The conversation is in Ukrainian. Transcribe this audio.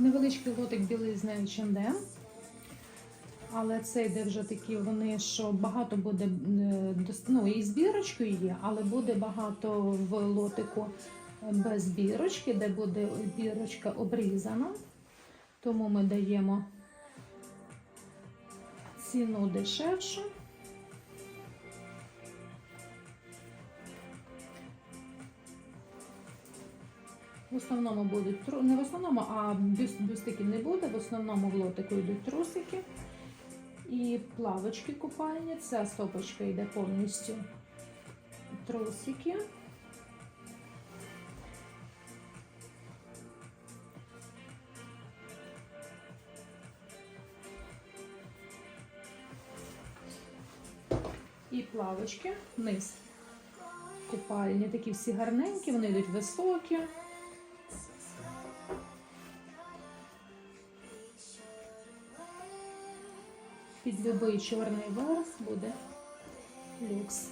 Невеличкий лотик білизни H&M. Але це йде вже такі вони, що багато буде, е, ну і з бірочкою є, але буде багато в лотику без бірочки, де буде бірочка обрізана. Тому ми даємо ціну дешевшу. В основному будуть не в основному, а бюст, бюстиків не буде. В основному в лотику йдуть трусики і плавочки купальні. Ця стопочка йде повністю трусики. І плавочки вниз. Купальні такі всі гарненькі, вони йдуть високі. Під любий чорний верх буде люкс.